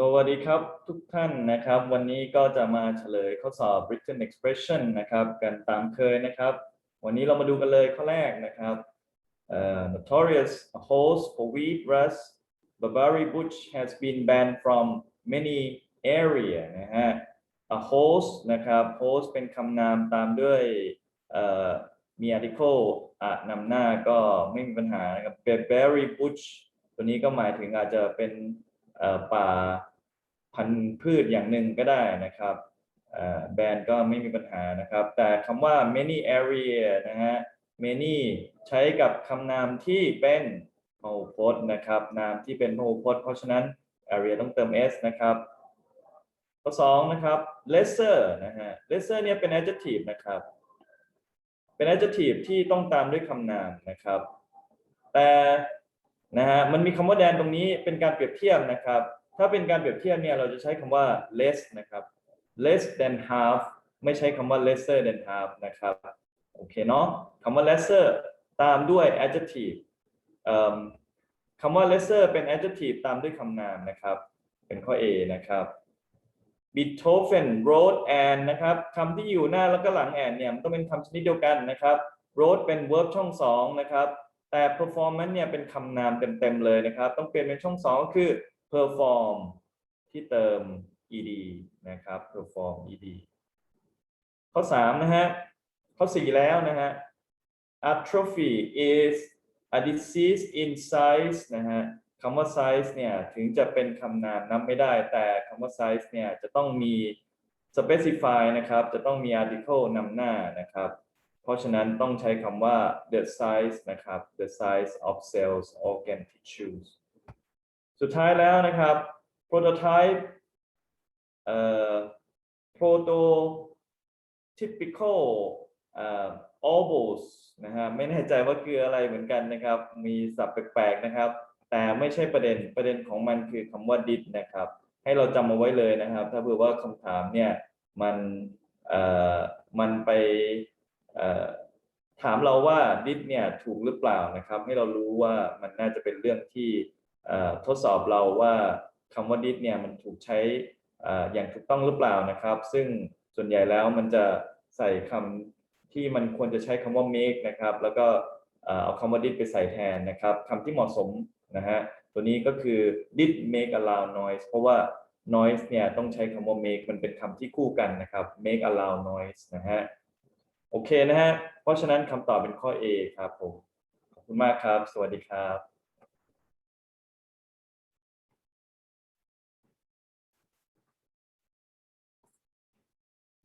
สวัสดีครับทุกท่านนะครับ วันนี้ก็จะมาเฉลยข้อสอบ written expression นะครับกันตามเคยนะครับ วันนี้เรามาดูกันเลยข้อแรกนะครับเอ่อ notorious host for wheat rust Barbary Bush has been banned from many area นะฮะ a host นะครับ host เป็นคำนามตามด้วยเอ่อมี article อะนำหน้าก็ไม่มีปัญหานะครับ Barbary Bush ตัวนี้ก็หมายถึงอาจจะเป็น ป่าพันธุ์พืชอย่างหนึ่งก็ได้นะครับเอ่อแบนก็ไม่มีปัญหานะครับ แต่คำว่า many area นะฮะ many ใช้กับคำนามที่เป็นพหูพจน์นะครับ นามที่เป็นพหูพจน์ เพราะฉะนั้น area ต้องเติม s นะครับข้อสองนะครับ lesser นะฮะ lesser เนี่ยเป็น adjective นะครับ เป็น adjective ที่ต้องตามด้วยคำนามนะครับ แต่ นะฮะมันมีคำว่าแดนตรงนี้เป็นการเปรียบเทียบนะครับ ถ้าเป็นการเปรียบเทียบเนี่ยเราจะใช้คำว่า less นะครับ less than half ไม่ใช้คำว่า lesser than half นะครับโอเคเนาะคำว่า lesser ตามด้วย adjective คำว่า lesser เป็น adjective ตามด้วยคำนามนะครับ เป็นข้อ A นะครับ Beethoven wrote and นะครับคำที่อยู่หน้าแล้วก็หลัง and เนี่ยมันต้องเป็นคำชนิดเดียวกันนะครับ wrote เป็น verb ช่องสองนะครับ แต่ performance เนี่ยเป็นคำนามเต็ม ๆ เลยนะครับ ต้องเปลี่ยนเป็นช่องสองก็คือ perform ที่เติม ed นะครับ perform ed ข้อสามนะฮะ ข้อสี่แล้วนะฮะ atrophy is a disease in size นะฮะคำว่า size เนี่ยถึงจะเป็นคำนามนับไม่ได้ แต่คำว่า size เนี่ยจะต้องมี specify นะครับ จะต้องมี article นำหน้านะครับ เพราะฉะนั้นต้องใช้คำว่า the size นะครับ the size of cells organ tissues สุดท้ายแล้วนะครับ prototype เอ่อ prototypical เอ่อ ovals นะฮะไม่แน่ใจว่าคืออะไรเหมือนกันนะครับ มีศัพท์แปลกๆนะครับ แต่ไม่ใช่ประเด็นประเด็นของมันคือคำว่า did นะครับ ให้เราจำเอาไว้เลยนะครับ ถ้าเผื่อว่าคำถามเนี่ยมันเอ่อมันไป ถามเราว่า did เนี่ยถูกหรือเปล่านะครับ ให้เรารู้ว่ามันน่าจะเป็นเรื่องที่ทดสอบเราว่าคำว่า did เนี่ยมันถูกใช้อย่างถูกต้องหรือเปล่านะครับ ซึ่งส่วนใหญ่แล้วมันจะใส่คำที่มันควรจะใช้คำว่า make นะครับ แล้วก็เอาคำว่า did ไปใส่แทนนะครับคำที่เหมาะสมนะฮะตัวนี้ก็คือ did make a loud noise เพราะว่า noise เนี่ยต้องใช้คำว่า make มันเป็นคำที่คู่กันนะครับ make a loud noise นะฮะ โอเคนะฮะ เพราะฉะนั้นคำตอบเป็นข้อ A ครับผม ขอบคุณมากครับ สวัสดีครับ